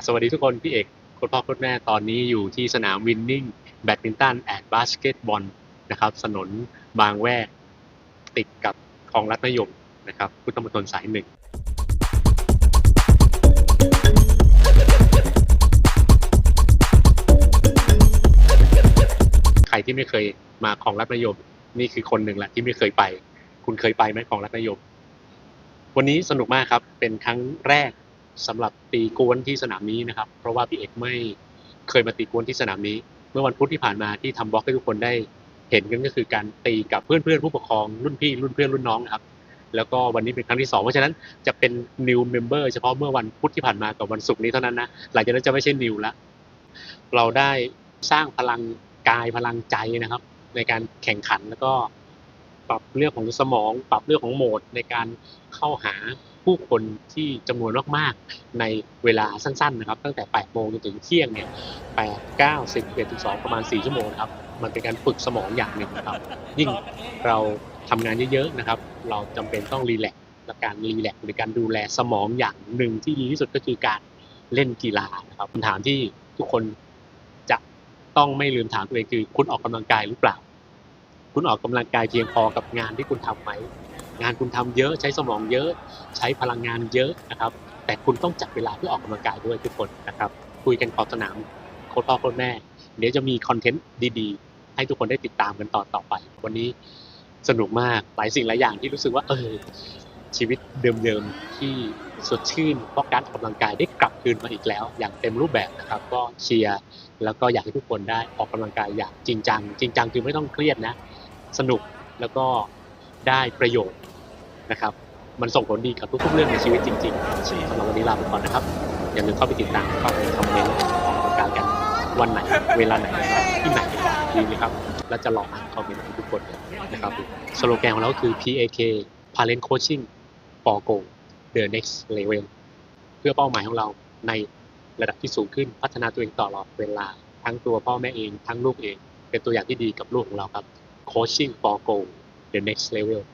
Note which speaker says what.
Speaker 1: สวัสดีทุกคนพี่เอกคุณพ่อคุณแม่ตอนนี้อยู่ที่สนามวินนิ่งแบดมินตันแอดบาสเกตบอลนะครับถนนบางแวกติดกับคลองรัฐนยมนะครับพุทธมณฑลสายหนึ่งใครที่ไม่เคยมาคลองรัฐนยม นี่คือคนหนึ่งแหละที่ไม่เคยไป คุณเคยไปไหมคลองรัฐนยม วันนี้สนุกมากครับเป็นครั้งแรก สำหรับตีกวนที่สนามนี้นะครับ เพราะว่าพี่เอกไม่เคยมาตีกวนที่สนามนี้ เมื่อวันพุธที่ผ่านมาที่ทำบล็อกให้ทุกคนได้เห็นกันก็คือการตีกับเพื่อนเพื่อนผู้ปกครองรุ่นพี่รุ่นเพื่อนรุ่นน้องนะครับแล้วก็วันนี้เป็นครั้งที่สองเพราะฉะนั้นจะเป็น new member เฉพาะเมื่อวันพุธที่ผ่านมากับวันศุกร์นี้เท่านั้นนะหลังจากนั้นจะไม่ใช่ new ละเราได้สร้างพลังกายพลังใจนะครับ ในการแข่งขันแล้วก็ ปรับเรื่องของสมอง ปรับเรื่องของโหมดในการเข้าหาผู้คนที่จำนวนมากๆ ในเวลาสั้นๆนะครับ ตั้งแต่ 8 โมงจนถึงเที่ยงเนี่ย 8 9 10 11 12 ประมาณ 4 ชั่วโมงนะครับ มันเป็นการฝึกสมองอย่างหนึ่งนะครับ ยิ่งเราทำงานเยอะๆนะครับ เราจำเป็นต้องรีแลกซ์และการรีแลกซ์หรือการดูแลสมองอย่างหนึ่งที่ดีที่สุดก็คือการเล่นกีฬานะครับคำถามที่ทุกคนจะต้องไม่ลืมถามตัวเองคือคุณออกกำลังกายหรือเปล่า คุณออกกำลังกายเพียงพอกับงานที่คุณทำไหมงานคุณทำเยอะใช้สมองเยอะ ใช้พลังงานเยอะนะครับ แต่คุณต้องจัดเวลาเพื่อออกกำลังกายด้วยทุกคนนะครับ คุยกันขอบสนามโค้ชพ่อโค้ชแม่ เดี๋ยวจะมีคอนเทนต์ดีๆ ให้ทุกคนได้ติดตามกันต่อต่อไป วันนี้สนุกมากหลายสิ่งหลายอย่างที่รู้สึกว่าเออชีวิตเดิมๆที่สดชื่นเพราะการออกกำลังกายได้กลับคืนมาอีกแล้ว อย่างเต็มรูปแบบนะครับ ก็เชียร์แล้วก็อยากให้ทุกคนได้ออกกำลังกายอย่างจริงจังจริงจังคือไม่ต้องเครียดนะ สนุกแล้วก็ได้ประโยชน์นะครับ มันส่งผลดีกับทุกๆเรื่องในชีวิตจริงๆสำหรับวันนี้ลาไปก่อนนะครับ อย่าลืมเข้าไปติดตามเข้าไปคอมเมนต์ออกกำลังกายกันวันไหน เวลาไหนที่ไหนดีไหมครับ แล้วจะลองอ่านคอมเมนต์ของทุกคนเลยนะครับสโลแกนของเราก็คือ PAK Parent Coaching for Go the next level เพื่อเป้าหมายของเราในระดับที่สูงขึ้นพัฒนาตัวเองตลอดเวลาทั้งตัวพ่อแม่เอง ทั้งลูกเอง เป็นตัวอย่างที่ดีกับลูกของเราครับ Coaching for Go the next level